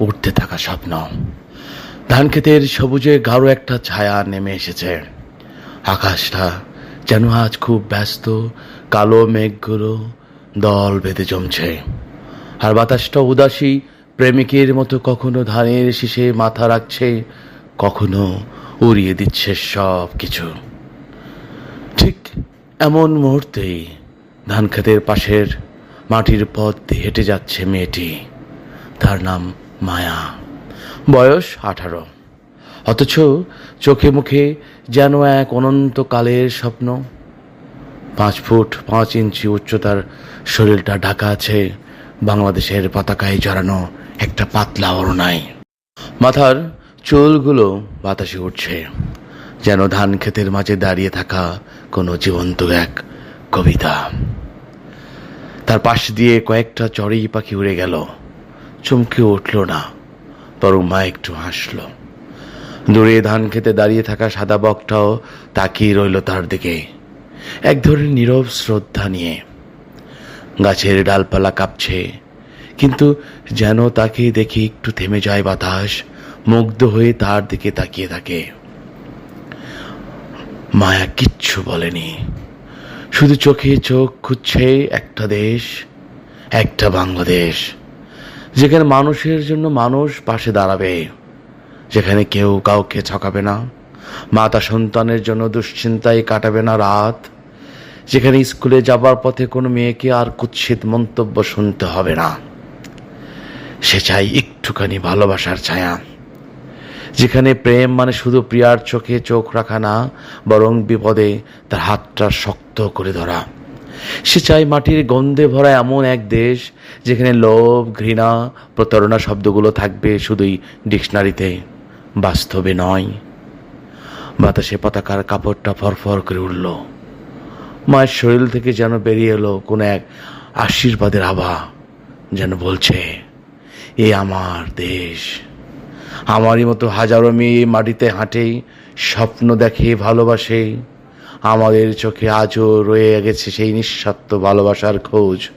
উঠতে থাকা স্বপ্ন। ধান ক্ষেতের সবুজে গাঢ় একটা ছায়া নেমে এসেছে। আকাশটা যেন আজ খুব ব্যস্ত, কালো মেঘগুলো দল বেঁধে জমছে। আর বাতাসটা উদাসী, প্রেমিকের মতো কখনো ধানের শীষে মাথা রাখছে, কখনো উড়িয়ে দিচ্ছে সব কিছু ঠিক এমন মুহূর্তেই ধান ক্ষেতের পাশের মাটির পথ হেঁটে যাচ্ছে মেয়েটি। তার নাম মায়া। বয়স আঠারো। অথচ চোখে মুখে যেন এক অনন্তকালের স্বপ্ন। পাঁচ ফুট পাঁচ ইঞ্চি উচ্চতার শরীরটা ঢাকা আছে, বাংলাদেশের পতাকায় জড়ানো একটা পাতলা অরণায় মাথার চুলগুলো বাতাসে উঠছে যেন ধান ক্ষেতের মাঝে দাঁড়িয়ে থাকা কোনো জীবন্ত এক কবিতা। তার পাশ দিয়ে কয়েকটা চড়েই পাখি উড়ে গেল চমকে উঠল না, বরং মা একটু হাসল। দূরে ধান খেতে দাঁড়িয়ে থাকা সাদা বকটাও তাকিয়ে রইল তার দিকে। এক ধরনের নীরব শ্রদ্ধা নিয়ে। গাছের ডালপালা কাঁপছে, কিন্তু যেন তাকে দেখে একটু থেমে যায় বাতাস, মুগ্ধ হয়ে তার দিকে তাকিয়ে থাকে। মায়া কিচ্ছু বলেনি। শুধু চোখে চোখ খুঁজছে একটা দেশ, একটা বাংলাদেশ। যেখানে মানুষের জন্য মানুষ পাশে দাঁড়াবে, যেখানে কেউ কাউকে ছকাবে না, মাতা সন্তানের জন্য দুশ্চিন্তায় কাটাবে না রাত, যেখানে স্কুলে যাবার পথে কোনো মেয়েকে আর কুৎসিত মন্তব্য শুনতে হবে না। সে চাই একটুখানি ভালোবাসার ছায়া, যেখানে প্রেম মানে শুধু প্রিয়ার চোখে চোখ রাখা না, বরং বিপদে তার হাতটা শক্ত করে ধরা। সে চায় মাটির গন্ধে ভরা এমন এক দেশ যেখানে লোভ, ঘৃণা, প্রতারণা শব্দগুলো থাকবে শুধুই ডিকশনারিতে। বাস্তবে নয়। বাতাসে পতাকার কাপড়টা ফরফর করে উঠল। মায়ের শরীর থেকে যেন বেরিয়ে এলো কোনো এক আশীর্বাদের আভা, যেন বলছে, এ আমার দেশ। আমারই মতো হাজারো মেয়ে মাটিতে হাঁটে, স্বপ্ন দেখে, ভালোবাসে আমাদের চোখে আজও রয়ে গেছে সেই নিঃস্বার্থ ভালোবাসার খোঁজ।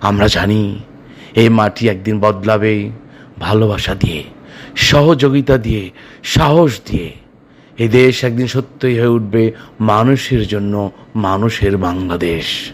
আমরা জানি, এই মাটি একদিন বদলাবে ভালোবাসা দিয়ে, সহযোগিতা দিয়ে, সাহস দিয়ে। এ দেশ একদিন সত্যই হয়ে উঠবে মানুষের জন্য মানুষের বাংলাদেশ।